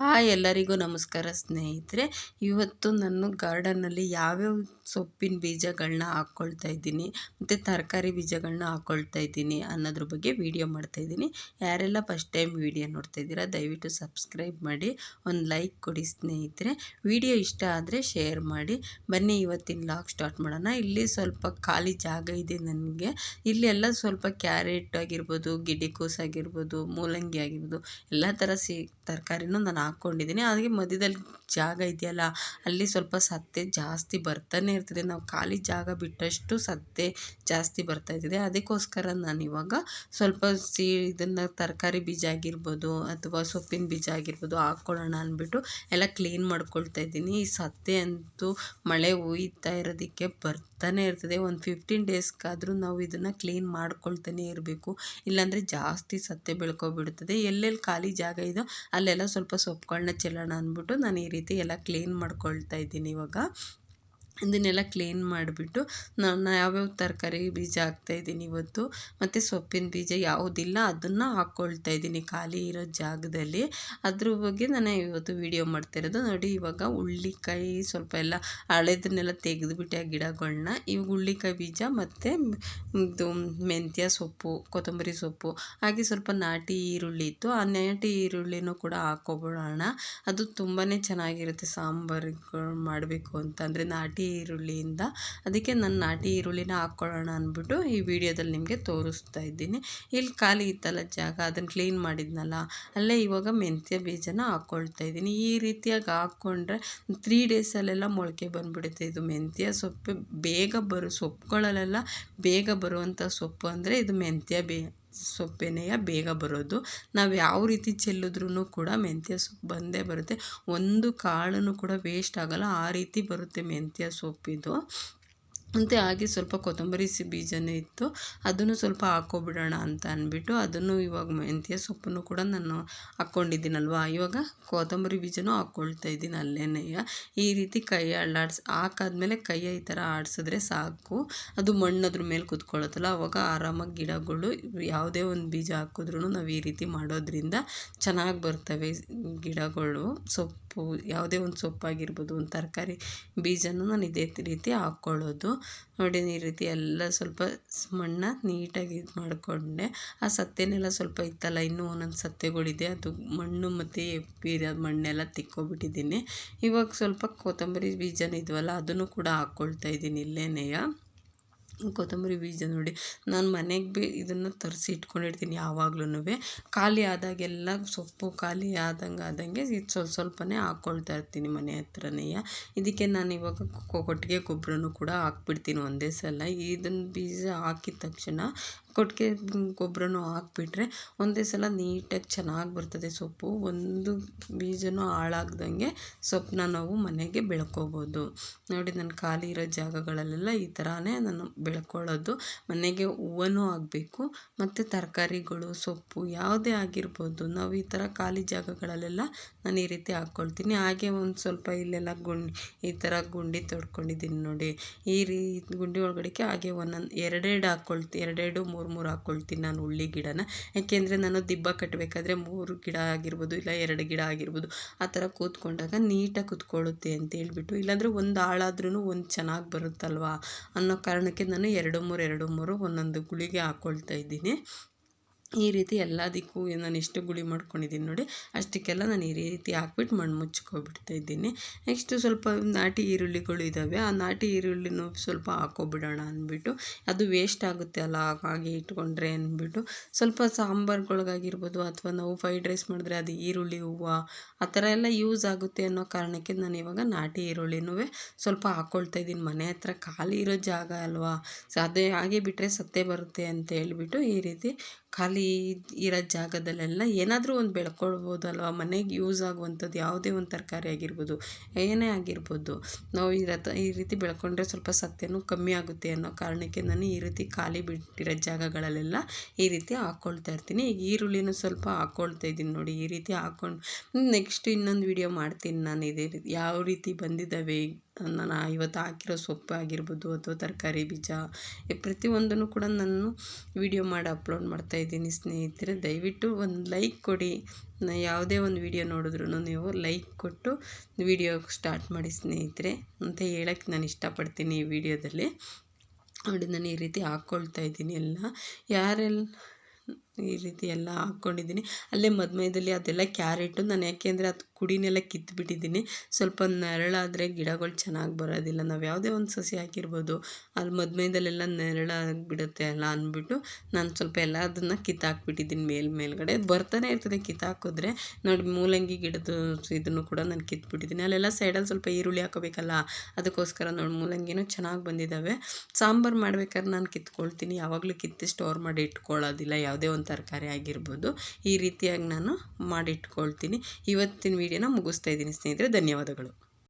Hi ಎಲ್ಲರಿಗೂ ನಮಸ್ಕಾರ ಸ್ನೇಹಿತರೆ. ಇವತ್ತು ನಾನು ಗಾರ್ಡನ್ನಲ್ಲಿ ಯಾವ್ಯಾವ ಸೊಪ್ಪಿನ ಬೀಜಗಳನ್ನ ಹಾಕ್ಕೊಳ್ತಾ ಇದ್ದೀನಿ, ಮತ್ತು ತರಕಾರಿ ಬೀಜಗಳನ್ನ ಹಾಕ್ಕೊಳ್ತಾ ಇದ್ದೀನಿ ಅನ್ನೋದ್ರ ಬಗ್ಗೆ ವಿಡಿಯೋ ಮಾಡ್ತಾಯಿದ್ದೀನಿ ಯಾರೆಲ್ಲ ಫಸ್ಟ್ ಟೈಮ್ ವಿಡಿಯೋ ನೋಡ್ತಾ ಇದ್ದೀರಾ, ದಯವಿಟ್ಟು ಸಬ್ಸ್ಕ್ರೈಬ್ ಮಾಡಿ, ಒಂದು ಲೈಕ್ ಕೊಡಿ ಸ್ನೇಹಿತರೆ. ವಿಡಿಯೋ ಇಷ್ಟ ಆದರೆ ಶೇರ್ ಮಾಡಿ. ಬನ್ನಿ, ಇವತ್ತಿನ ಲಾಗ್ ಸ್ಟಾರ್ಟ್ ಮಾಡೋಣ. ಇಲ್ಲಿ ಸ್ವಲ್ಪ ಖಾಲಿ ಜಾಗ ಇದೆ ನನಗೆ. ಇಲ್ಲಿ ಎಲ್ಲ ಸ್ವಲ್ಪ ಕ್ಯಾರೆಟ್ ಆಗಿರ್ಬೋದು ಗಿಡಿಕೋಸ್ ಆಗಿರ್ಬೋದು, ಮೂಲಂಗಿ ಆಗಿರ್ಬೋದು, ಎಲ್ಲ ಥರ ಸಿ ತರಕಾರಿನೂ ನಾನು ಹಾಕ್ಕೊಂಡಿದ್ದೀನಿ. ಹಾಗೆ ಮಧ್ಯದಲ್ಲಿ ಜಾಗ ಇದೆಯಲ್ಲ, ಅಲ್ಲಿ ಸ್ವಲ್ಪ ಸತ್ತೆ ಜಾಸ್ತಿ ಬರ್ತಾನೆ ಇರ್ತದೆ. ನಾವು ಖಾಲಿ ಜಾಗ ಬಿಟ್ಟಷ್ಟು ಸತ್ತೆ ಜಾಸ್ತಿ ಬರ್ತಾ ಇರ್ತದೆ. ಅದಕ್ಕೋಸ್ಕರ ನಾನು ಇವಾಗ ಸ್ವಲ್ಪ ಸಿ, ಇದನ್ನು ತರಕಾರಿ ಬೀಜ ಆಗಿರ್ಬೋದು ಅಥವಾ ಸೊಪ್ಪಿನ ಬೀಜ ಆಗಿರ್ಬೋದು ಹಾಕ್ಕೊಳ್ಳೋಣ ಅಂದ್ಬಿಟ್ಟು ಎಲ್ಲ ಕ್ಲೀನ್ ಮಾಡ್ಕೊಳ್ತಾ ಇದ್ದೀನಿ. ಈ ಸತ್ತೆ ಅಂತೂ ಮಳೆ ಹುಯ್ತಾ ಇರೋದಕ್ಕೆ ಬರ್ತಾನೆ ಇರ್ತದೆ. ಒಂದು ಫಿಫ್ಟೀನ್ ಡೇಸ್ಗಾದರೂ ನಾವು ಇದನ್ನು ಕ್ಲೀನ್ ಮಾಡ್ಕೊಳ್ತಾನೆ ಇರಬೇಕು. ಇಲ್ಲಾಂದರೆ ಜಾಸ್ತಿ ಸತ್ತೆ ಬೆಳ್ಕೊಬಿಡ್ತದೆ. ಎಲ್ಲೆಲ್ಲಿ ಖಾಲಿ ಜಾಗ ಇದೋ ಅಲ್ಲೆಲ್ಲ ಸ್ವಲ್ಪ ಸೊಪ್ಪುಗಳನ್ನ ಚೆಲ್ಲೋಣ ಅಂದ್ಬಿಟ್ಟು ನಾನು ಈ ರೀತಿ ಎಲ್ಲ ಕ್ಲೀನ್ ಮಾಡ್ಕೊಳ್ತಾ ಇದ್ದೀನಿ ಇವಾಗ. ಇದನ್ನೆಲ್ಲ ಕ್ಲೀನ್ ಮಾಡಿಬಿಟ್ಟು ನಾನು ಯಾವ್ಯಾವ ತರಕಾರಿ ಬೀಜ ಹಾಕ್ತಾಯಿದ್ದೀನಿ ಇವತ್ತು, ಮತ್ತು ಸೊಪ್ಪಿನ ಬೀಜ ಯಾವುದಿಲ್ಲ, ಅದನ್ನು ಹಾಕ್ಕೊಳ್ತಾ ಇದ್ದೀನಿ ಖಾಲಿ ಇರೋ ಜಾಗದಲ್ಲಿ. ಅದ್ರ ಬಗ್ಗೆ ನಾನು ಇವತ್ತು ವೀಡಿಯೋ ಮಾಡ್ತಾಯಿರೋದು ನೋಡಿ, ಇವಾಗ ಹುಳ್ಳಿಕಾಯಿ ಸ್ವಲ್ಪ ಎಲ್ಲ ಹಳೆದನ್ನೆಲ್ಲ ತೆಗೆದುಬಿಟ್ಟೆ ಆ ಗಿಡಗಳನ್ನ ಇವಾಗ ಹುಳ್ಳಿಕಾಯಿ ಬೀಜ ಮತ್ತು ಇದು ಮೆಂತ್ಯ ಸೊಪ್ಪು, ಕೊತ್ತಂಬರಿ ಸೊಪ್ಪು, ಹಾಗೆ ಸ್ವಲ್ಪ ನಾಟಿ ಈರುಳ್ಳಿ ಇತ್ತು. ಆ ನಾಟಿ ಈರುಳ್ಳಿನೂ ಕೂಡ ಹಾಕ್ಕೊಬಿಡೋಣ ಅದು ತುಂಬಾ ಚೆನ್ನಾಗಿರುತ್ತೆ ಸಾಂಬಾರುಗಳು ಮಾಡಬೇಕು ಅಂತಂದರೆ ನಾಟಿ ಈರುಳ್ಳಿಯಿಂದ ಅದಕ್ಕೆ ನಾನು ನಾಟಿ ಈರುಳ್ಳಿನ ಹಾಕ್ಕೊಳ್ಳೋಣ ಅಂದ್ಬಿಟ್ಟು ಈ ವಿಡಿಯೋದಲ್ಲಿ ನಿಮಗೆ ತೋರಿಸ್ತಾ ಇದ್ದೀನಿ. ಇಲ್ಲಿ ಖಾಲಿ ಇತ್ತಲ್ಲ ಜಾಗ, ಅದನ್ನು ಕ್ಲೀನ್ ಮಾಡಿದ್ನಲ್ಲ, ಅಲ್ಲೇ ಇವಾಗ ಮೆಂತ್ಯ ಬೀಜನ ಹಾಕ್ಕೊಳ್ತಾ ಇದ್ದೀನಿ. ಈ ರೀತಿಯಾಗಿ ಹಾಕ್ಕೊಂಡ್ರೆ ತ್ರೀ ಡೇಸಲ್ಲೆಲ್ಲ ಮೊಳಕೆ ಬಂದುಬಿಡುತ್ತೆ ಇದು ಮೆಂತ್ಯ ಸೊಪ್ಪು. ಬೇಗ ಬರೋ, ಸೊಪ್ಪುಗಳಲ್ಲೆಲ್ಲ ಬೇಗ ಬರುವಂಥ ಸೊಪ್ಪು ಅಂದರೆ ಇದು ಮೆಂತ್ಯ ಬೇ ಸೊಪ್ಪೇನೆಯ ಬೇಗ ಬರೋದು. ನಾವು ಯಾವ ರೀತಿ ಚೆಲ್ಲಿದ್ರೂ ಕೂಡ ಮೆಂತ್ಯ ಸೊಪ್ಪು ಬಂದೇ ಬರುತ್ತೆ. ಒಂದು ಕಾಳನ್ನು ಕೂಡ ವೇಸ್ಟ್ ಆಗೋಲ್ಲ. ಆ ರೀತಿ ಬರುತ್ತೆ ಮೆಂತ್ಯ ಸೊಪ್ಪಿದು. ಮತ್ತು ಹಾಗೆ ಸ್ವಲ್ಪ ಕೊತ್ತಂಬರಿ ಸಿ ಬೀಜನೇ ಇತ್ತು. ಅದನ್ನು ಸ್ವಲ್ಪ ಹಾಕ್ಕೊಬಿಡೋಣ ಅಂತ ಅಂದ್ಬಿಟ್ಟು ಅದನ್ನು ಇವಾಗ ಮೆಂತ್ಯ ಸೊಪ್ಪನ್ನು ಕೂಡ ನಾನು ಹಾಕ್ಕೊಂಡಿದ್ದೀನಲ್ವ? ಇವಾಗ ಕೊತ್ತಂಬರಿ ಬೀಜನೂ ಹಾಕ್ಕೊಳ್ತಾ ಇದ್ದೀನಿ ಅಲ್ಲೇನೇ. ಈ ರೀತಿ ಕೈ ಅಳ್ಳಾಡ್ಸಿ ಹಾಕಾದ್ಮೇಲೆ ಕೈಯ ಈ ಥರ ಆಡಿಸಿದ್ರೆ ಸಾಕು. ಅದು ಮಣ್ಣದ್ರ ಮೇಲೆ ಕುತ್ಕೊಳ್ಳುತ್ತಲ್ಲ ಅವಾಗ ಆರಾಮಾಗಿ ಗಿಡಗಳು ಯಾವುದೇ ಒಂದು ಬೀಜ ಹಾಕಿದ್ರೂ ನಾವು ಈ ರೀತಿ ಮಾಡೋದ್ರಿಂದ ಚೆನ್ನಾಗಿ ಬರ್ತವೆ ಗಿಡಗಳು. ಸೊಪ್ಪು ಯಾವುದೇ ಒಂದು ಸೊಪ್ಪಾಗಿರ್ಬೋದು, ಒಂದು ತರಕಾರಿ, ಬೀಜನೂ ನಾನು ಇದೇ ರೀತಿ ಹಾಕ್ಕೊಳ್ಳೋದು. ನೋಡಿ ಈ ರೀತಿ ಎಲ್ಲ ಸ್ವಲ್ಪ ಮಣ್ಣ ನೀಟಾಗಿ ಇದು ಮಾಡಿಕೊಂಡೆ. ಆ ಸತ್ತೆನೆಲ್ಲ ಸ್ವಲ್ಪ ಇತ್ತಲ್ಲ, ಇನ್ನೂ ಒಂದೊಂದು ಸತ್ತೆಗಳಿದೆ. ಅದು ಮಣ್ಣು ಮತ್ತು ಎಪ್ಪಿರೋ ಮಣ್ಣೆಲ್ಲ ತಿಕ್ಕೋಬಿಟ್ಟಿದ್ದೀನಿ. ಇವಾಗ ಸ್ವಲ್ಪ ಕೊತ್ತಂಬರಿ ಬೀಜನ ಇದ್ವಲ್ಲ, ಅದನ್ನು ಕೂಡ ಹಾಕ್ಕೊಳ್ತಾ ಇದ್ದೀನಿ ಇಲ್ಲೇನೆಯ? ಕೊತ್ತಂಬರಿ ಬೀಜ ನೋಡಿ. ನಾನು ಮನೆಗೆ ಬಿ ಇದನ್ನು ತರಿಸಿ ಇಟ್ಕೊಂಡಿರ್ತೀನಿ ಯಾವಾಗ್ಲೂ ಖಾಲಿ ಆದಾಗೆಲ್ಲ ಸೊಪ್ಪು ಖಾಲಿ ಆದಂಗೆ ಆದಂಗೆ ಇದು ಸ್ವಲ್ಪ ಸ್ವಲ್ಪನೇ ಹಾಕ್ಕೊಳ್ತಾ ಇರ್ತೀನಿ ಮನೆ ಹತ್ರನೇ. ಇದಕ್ಕೆ ನಾನು ಇವಾಗ ಕೊಟ್ಟಿಗೆ ಗೊಬ್ಬರನೂ ಕೂಡ ಹಾಕ್ಬಿಡ್ತೀನಿ ಒಂದೇ ಸಲ. ಇದನ್ನು ಬೀಜ ಹಾಕಿದ ತಕ್ಷಣ ಕೊಟ್ಟಿಗೆ ಗೊಬ್ಬರನೂ ಹಾಕ್ಬಿಟ್ರೆ ಒಂದೇ ಸಲ ನೀಟಾಗಿ ಚೆನ್ನಾಗಿ ಬರ್ತದೆ ಸೊಪ್ಪು. ಒಂದು ಬೀಜನೂ ಹಾಳಾಗ್ದಂಗೆ ಸೊಪ್ಪನ್ನ ನಾವು ಮನೆಗೆ ಬೆಳ್ಕೊಬೋದು. ನೋಡಿ, ನಾನು ಖಾಲಿ ಇರೋ ಜಾಗಗಳಲ್ಲೆಲ್ಲ ಈ ಥರನೇ ನಾನು ಬೆಳ್ಕೊಳ್ಳೋದು. ಮನೆಗೆ ಹೂವನೂ ಆಗಬೇಕು ಮತ್ತು ತರಕಾರಿಗಳು, ಸೊಪ್ಪು ಯಾವುದೇ ಆಗಿರ್ಬೋದು. ನಾವು ಈ ಥರ ಖಾಲಿ ಜಾಗಗಳಲ್ಲೆಲ್ಲ ನಾನು ಈ ರೀತಿ ಹಾಕ್ಕೊಳ್ತೀನಿ. ಹಾಗೆ ಒಂದು ಸ್ವಲ್ಪ ಇಲ್ಲೆಲ್ಲ ಗುಂಡಿ, ಈ ಥರ ಗುಂಡಿ ತೊಡ್ಕೊಂಡಿದ್ದೀನಿ ನೋಡಿ. ಈ ರೀ, ಗುಂಡಿ ಒಳಗಡೆಗೆ ಹಾಗೆ ಒಂದೊಂದು ಎರಡೆರಡು ಹಾಕ್ಕೊಳ್ತೀನಿ ಎರಡೆರಡು, ಮೂರು ಮೂರು ಹಾಕ್ಕೊಳ್ತೀನಿ ನಾನು ಹುಳ್ಳಿ ಗಿಡನ. ಯಾಕೆಂದರೆ ನಾನು ದಿಬ್ಬ ಕಟ್ಟಬೇಕಾದ್ರೆ ಮೂರು ಗಿಡ ಆಗಿರ್ಬೋದು, ಇಲ್ಲ ಎರಡು ಗಿಡ ಆಗಿರ್ಬೋದು, ಆ ಥರ ಕೂತ್ಕೊಂಡಾಗ ನೀಟಾಗಿ ಕೂತ್ಕೊಳ್ಳುತ್ತೆ ಅಂತ ಹೇಳ್ಬಿಟ್ಟು, ಇಲ್ಲಾಂದರೆ ಒಂದು ಆಳಾದ್ರೂ ಒಂದು ಚೆನ್ನಾಗಿ ಬರುತ್ತಲ್ವಾ ಅನ್ನೋ ಕಾರಣಕ್ಕೆ ನಾನು ಎರಡು ಮೂರು ಎರಡು ಮೂರು ಒಂದೊಂದು ಗುಳಿಗೆ ಹಾಕ್ಕೊಳ್ತಾ ಇದ್ದೀನಿ. ಈ ರೀತಿ ಎಲ್ಲದಕ್ಕೂ ನಾನು ಎಷ್ಟು ಗುಳಿ ಮಾಡ್ಕೊಂಡಿದ್ದೀನಿ ನೋಡಿ. ಅಷ್ಟಕ್ಕೆಲ್ಲ ನಾನು ಈ ರೀತಿ ಹಾಕ್ಬಿಟ್ಟು ಮಣ್ಣು ಮುಚ್ಕೊಬಿಡ್ತಾ ಇದ್ದೀನಿ. ನೆಕ್ಸ್ಟು ಸ್ವಲ್ಪ ನಾಟಿ ಈರುಳ್ಳಿಗಳು ಇದ್ದಾವೆ ಆ ನಾಟಿ ಈರುಳ್ಳಿನೂ ಸ್ವಲ್ಪ ಹಾಕ್ಕೊಬಿಡೋಣ ಅಂದ್ಬಿಟ್ಟು. ಅದು ವೇಸ್ಟ್ ಆಗುತ್ತೆ ಅಲ್ಲ ಹಾಗೆ ಇಟ್ಕೊಂಡ್ರೆ ಅಂದ್ಬಿಟ್ಟು. ಸ್ವಲ್ಪ ಸಾಂಬಾರುಗಳಿಗಾಗಿರ್ಬೋದು ಅಥವಾ ನಾವು ಫ್ರೈಡ್ ರೈಸ್ ಮಾಡಿದ್ರೆ ಅದು ಈರುಳ್ಳಿ ಹೂವು, ಆ ಥರ ಎಲ್ಲ ಯೂಸ್ ಆಗುತ್ತೆ ಅನ್ನೋ ಕಾರಣಕ್ಕೆ ನಾನು ಇವಾಗ ನಾಟಿ ಈರುಳ್ಳಿನೂ ಸ್ವಲ್ಪ ಹಾಕ್ಕೊಳ್ತಾ ಇದ್ದೀನಿ. ಮನೆ ಹತ್ರ ಖಾಲಿ ಇರೋ ಜಾಗ ಅಲ್ವಾ? ಅದೇ ಹಾಗೆ ಬಿಟ್ಟರೆ ಸತ್ತೇ ಬರುತ್ತೆ ಅಂತ ಹೇಳ್ಬಿಟ್ಟು ಈ ರೀತಿ ಖಾಲಿ ಇರೋ ಜಾಗದಲ್ಲೆಲ್ಲ ಏನಾದರೂ ಒಂದು ಬೆಳ್ಕೊಳ್ಬೋದಲ್ವ? ಮನೆಗೆ ಯೂಸ್ ಆಗುವಂಥದ್ದು ಯಾವುದೇ ಒಂದು ತರಕಾರಿ ಆಗಿರ್ಬೋದು, ಏನೇ ಆಗಿರ್ಬೋದು. ನಾವು ಈ ರಥ, ಈ ರೀತಿ ಬೆಳ್ಕೊಂಡ್ರೆ ಸ್ವಲ್ಪ ಸತ್ಯನೂ ಕಮ್ಮಿ ಆಗುತ್ತೆ ಅನ್ನೋ ಕಾರಣಕ್ಕೆ ನಾನು ಈ ರೀತಿ ಖಾಲಿ ಬಿಟ್ಟಿರೋ ಜಾಗಗಳಲ್ಲೆಲ್ಲ ಈ ರೀತಿ ಹಾಕ್ಕೊಳ್ತಾ ಇರ್ತೀನಿ. ಈಗ ಈರುಳ್ಳಿನೂ ಸ್ವಲ್ಪ ಹಾಕ್ಕೊಳ್ತಾ ಇದ್ದೀನಿ ನೋಡಿ, ಈ ರೀತಿ ಹಾಕ್ಕೊಂಡು ನೆಕ್ಸ್ಟ್ ಇನ್ನೊಂದು ವೀಡಿಯೋ ಮಾಡ್ತೀನಿ ನಾನು. ಇದೇ ರೀತಿ ಯಾವ ರೀತಿ ಬಂದಿದ್ದಾವೆ ನಾನು ಇವತ್ತು ಹಾಕಿರೋ ಸೊಪ್ಪು ಆಗಿರ್ಬೋದು ಅಥವಾ ತರಕಾರಿ ಬೀಜ ಪ್ರತಿಯೊಂದನ್ನು ಕೂಡ ನಾನು ವಿಡಿಯೋ ಮಾಡಿ ಅಪ್ಲೋಡ್ ಮಾಡ್ತಾಯಿದ್ದೀನಿ ಸ್ನೇಹಿತರೆ. ದಯವಿಟ್ಟು ಒಂದು ಲೈಕ್ ಕೊಡಿ. ಯಾವುದೇ ಒಂದು ವಿಡಿಯೋ ನೋಡಿದ್ರೂ ನೀವು ಲೈಕ್ ಕೊಟ್ಟು ವಿಡಿಯೋ ಸ್ಟಾರ್ಟ್ ಮಾಡಿ ಸ್ನೇಹಿತರೆ. ಅಂತ ಹೇಳಕ್ಕೆ ನಾನು ಇಷ್ಟಪಡ್ತೀನಿ ಈ ವಿಡಿಯೋದಲ್ಲಿ ನೋಡಿ ನಾನು ಈ ರೀತಿ ಹಾಕ್ಕೊಳ್ತಾ ಇದ್ದೀನಿ ಎಲ್ಲ. ಯಾರೆಲ್ಲ ಈ ರೀತಿ ಎಲ್ಲ ಹಾಕ್ಕೊಂಡಿದ್ದೀನಿ. ಅಲ್ಲೇ ಮಧ್ಯ ಮಧ್ಯದಲ್ಲಿ ಅದೆಲ್ಲ ಕ್ಯಾರೆಟು. ನಾನು ಯಾಕೆಂದರೆ ಅದು ಕುಡಿನೆಲ್ಲ ಕಿತ್ಬಿಟ್ಟಿದ್ದೀನಿ. ಸ್ವಲ್ಪ ನೆರಳಾದರೆ ಗಿಡಗಳು ಚೆನ್ನಾಗಿ ಬರೋದಿಲ್ಲ. ನಾವು ಯಾವುದೇ ಒಂದು ಸಸಿ ಹಾಕಿರ್ಬೋದು. ಅಲ್ಲಿ ಮಧ್ಯ ಮಧ್ಯದಲ್ಲೆಲ್ಲ ನೆರಳಾಗಿಬಿಡುತ್ತೆ ಅಲ್ಲ ಅಂದ್ಬಿಟ್ಟು ನಾನು ಸ್ವಲ್ಪ ಎಲ್ಲ ಅದನ್ನು ಕಿತ್ತಾಕ್ಬಿಟ್ಟಿದ್ದೀನಿ ಮೇಲ್ ಮೇಲ್ಗಡೆ. ಬರ್ತಾನೆ ಇರ್ತದೆ ಕಿತ್ತಾಕಿದ್ರೆ. ನೋಡಿ, ಮೂಲಂಗಿ ಗಿಡದ ಇದನ್ನು ಕೂಡ ನಾನು ಕಿತ್ಬಿಟ್ಟಿದ್ದೀನಿ. ಅಲ್ಲೆಲ್ಲ ಸೈಡಲ್ಲಿ ಸ್ವಲ್ಪ ಈರುಳ್ಳಿ ಹಾಕೋಬೇಕಲ್ಲ, ಅದಕ್ಕೋಸ್ಕರ ನೋಡಿ ಮೂಲಂಗಿನೂ ಚೆನ್ನಾಗಿ ಬಂದಿದ್ದಾವೆ. ಸಾಂಬಾರು ಮಾಡ್ಬೇಕಾದ್ರೆ ನಾನು ಕಿತ್ಕೊಳ್ತೀನಿ. ಯಾವಾಗಲೂ ಕಿತ್ತು ಸ್ಟೋರ್ ಮಾಡಿ ಇಟ್ಕೊಳ್ಳೋದಿಲ್ಲ. ಯಾವುದೇ ಒಂದು ತರಕಾರಿ ಆಗಿರ್ಬೋದು. ಈ ರೀತಿಯಾಗಿ ನಾನು ಮಾಡಿಟ್ಕೊಳ್ತೀನಿ. ಇವತ್ತಿನ ವೀಡಿಯೋನ ಮುಗಿಸ್ತಾ ಇದ್ದೀನಿ ಸ್ನೇಹಿತರೆ. ಧನ್ಯವಾದಗಳು.